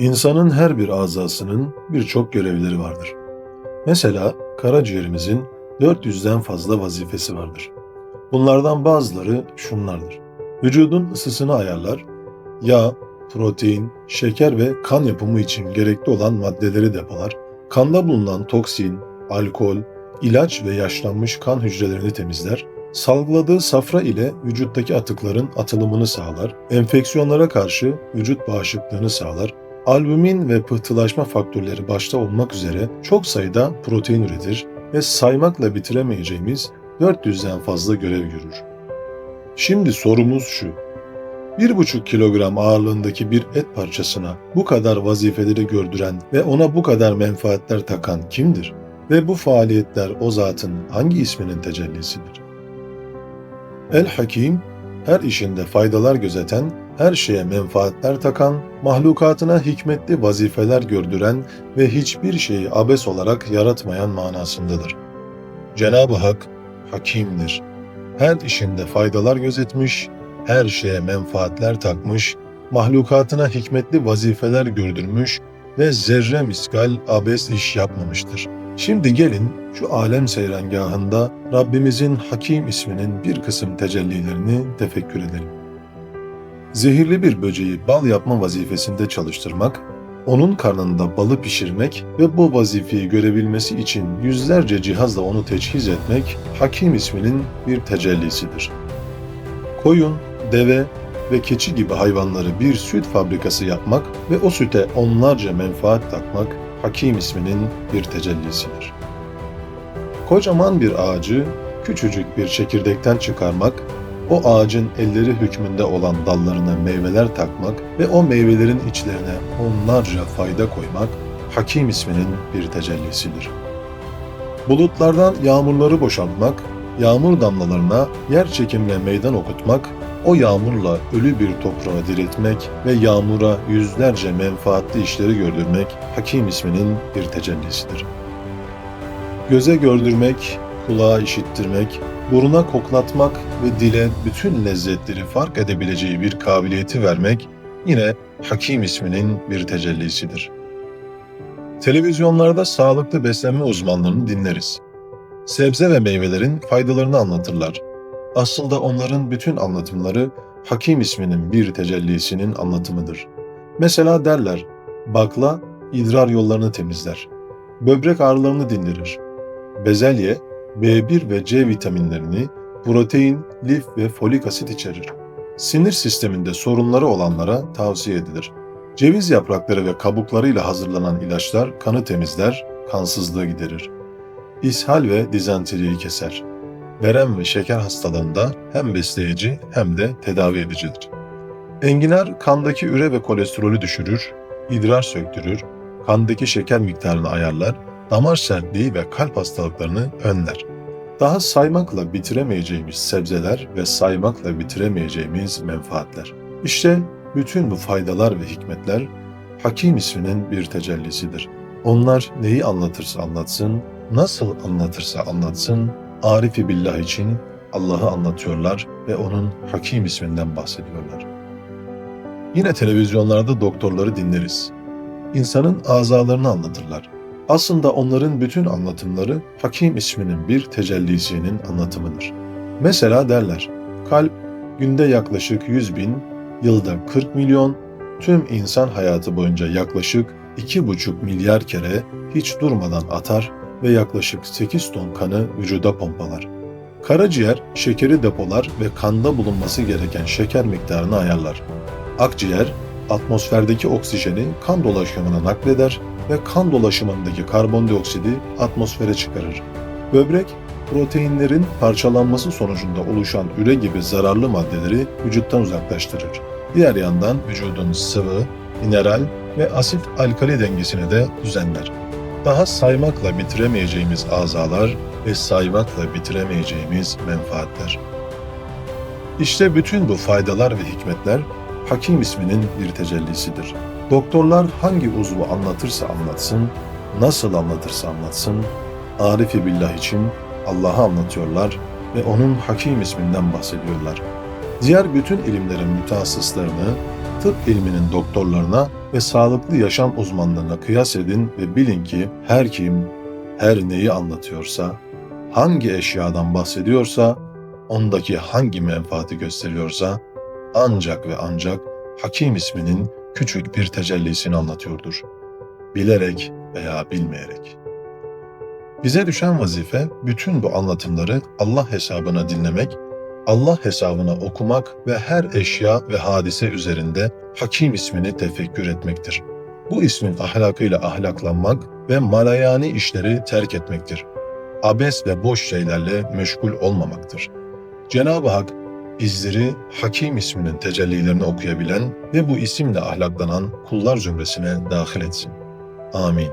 İnsanın her bir azasının birçok görevleri vardır. Mesela karaciğerimizin 400'den fazla vazifesi vardır. Bunlardan bazıları şunlardır. Vücudun ısısını ayarlar, yağ, protein, şeker ve kan yapımı için gerekli olan maddeleri depolar, kanda bulunan toksin, alkol, ilaç ve yaşlanmış kan hücrelerini temizler, salgıladığı safra ile vücuttaki atıkların atılımını sağlar, enfeksiyonlara karşı vücut bağışıklığını sağlar, albümin ve pıhtılaşma faktörleri başta olmak üzere çok sayıda protein üretir ve saymakla bitiremeyeceğimiz 400'den fazla görev görür. Şimdi sorumuz şu. 1,5 kilogram ağırlığındaki bir et parçasına bu kadar vazifeleri gördüren ve ona bu kadar menfaatler takan kimdir? Ve bu faaliyetler o zatın hangi isminin tecellisidir? El-Hakim, her işinde faydalar gözeten, her şeye menfaatler takan, mahlukatına hikmetli vazifeler gördüren ve hiçbir şeyi abes olarak yaratmayan manasındadır. Cenab-ı Hak, Hakimdir. Her işinde faydalar gözetmiş, her şeye menfaatler takmış, mahlukatına hikmetli vazifeler gördürmüş ve zerre miskal abes iş yapmamıştır. Şimdi gelin şu alem seyrengahında Rabbimizin Hakim isminin bir kısım tecellilerini tefekkür edelim. Zehirli bir böceği bal yapma vazifesinde çalıştırmak, onun karnında balı pişirmek ve bu vazifeyi görebilmesi için yüzlerce cihazla onu teçhiz etmek Hakim isminin bir tecellisidir. Koyun, deve ve keçi gibi hayvanları bir süt fabrikası yapmak ve o süte onlarca menfaat takmak Hakim isminin bir tecellisidir. Kocaman bir ağacı küçücük bir çekirdekten çıkarmak, o ağacın elleri hükmünde olan dallarına meyveler takmak ve o meyvelerin içlerine onlarca fayda koymak Hakim isminin bir tecellisidir. Bulutlardan yağmurları boşaltmak, yağmur damlalarına yer çekimle meydan okutmak, o yağmurla ölü bir toprağı diriltmek ve yağmura yüzlerce menfaatli işleri gördürmek Hakim isminin bir tecellisidir. Göze gördürmek, kulağa işittirmek, buruna koklatmak ve dile bütün lezzetleri fark edebileceği bir kabiliyeti vermek yine Hakim isminin bir tecellisidir. Televizyonlarda sağlıklı beslenme uzmanlarını dinleriz. Sebze ve meyvelerin faydalarını anlatırlar. Aslında onların bütün anlatımları Hakim isminin bir tecellisinin anlatımıdır. Mesela derler, bakla idrar yollarını temizler. Böbrek ağrılarını dindirir. Bezelye, B1 ve C vitaminlerini, protein, lif ve folik asit içerir. Sinir sisteminde sorunları olanlara tavsiye edilir. Ceviz yaprakları ve kabuklarıyla hazırlanan ilaçlar kanı temizler, kansızlığı giderir. İshal ve dizanteriyi keser. Verem ve şeker hastalığında hem besleyici hem de tedavi edicidir. Enginar kandaki üre ve kolesterolü düşürür, idrar söktürür, kandaki şeker miktarını ayarlar, damar sertliği ve kalp hastalıklarını önler. Daha saymakla bitiremeyeceğimiz sebzeler ve saymakla bitiremeyeceğimiz menfaatler. İşte bütün bu faydalar ve hikmetler Hakim isminin bir tecellisidir. Onlar neyi anlatırsa anlatsın, nasıl anlatırsa anlatsın, Arifi Billah için Allah'ı anlatıyorlar ve onun Hakim isminden bahsediyorlar. Yine televizyonlarda doktorları dinleriz. İnsanın azalarını anlatırlar. Aslında onların bütün anlatımları Hakim isminin bir tecellisinin anlatımıdır. Mesela derler, kalp günde yaklaşık 100 bin, yılda 40 milyon, tüm insan hayatı boyunca yaklaşık 2,5 milyar kere hiç durmadan atar ve yaklaşık 8 ton kanı vücuda pompalar. Karaciğer şekeri depolar ve kanda bulunması gereken şeker miktarını ayarlar. Akciğer atmosferdeki oksijeni kan dolaşımına nakleder ve kan dolaşımındaki karbondioksidi atmosfere çıkarır. Böbrek proteinlerin parçalanması sonucunda oluşan üre gibi zararlı maddeleri vücuttan uzaklaştırır. Diğer yandan vücudun sıvı, mineral ve asit alkali dengesini de düzenler. Daha saymakla bitiremeyeceğimiz azalar ve saymakla bitiremeyeceğimiz menfaatler. İşte bütün bu faydalar ve hikmetler Hakim isminin bir tecellisidir. Doktorlar hangi uzvu anlatırsa anlatsın, nasıl anlatırsa anlatsın, Arifi Billah için Allah'ı anlatıyorlar ve onun Hakim isminden bahsediyorlar. Diğer bütün ilimlerin mütehassıslarını, tıp ilminin doktorlarına ve sağlıklı yaşam uzmanlarına kıyas edin ve bilin ki her kim, her neyi anlatıyorsa, hangi eşyadan bahsediyorsa, ondaki hangi menfaati gösteriyorsa, ancak ve ancak Hakim isminin küçük bir tecellisini anlatıyordur. Bilerek veya bilmeyerek. Bize düşen vazife bütün bu anlatımları Allah hesabına dinlemek, Allah hesabına okumak ve her eşya ve hadise üzerinde Hakim ismini tefekkür etmektir. Bu ismin ahlakıyla ahlaklanmak ve malayani işleri terk etmektir. Abes ve boş şeylerle meşgul olmamaktır. Cenab-ı Hak bizleri Hakim isminin tecellilerini okuyabilen ve bu isimle ahlaklanan kullar zümresine dahil etsin. Amin.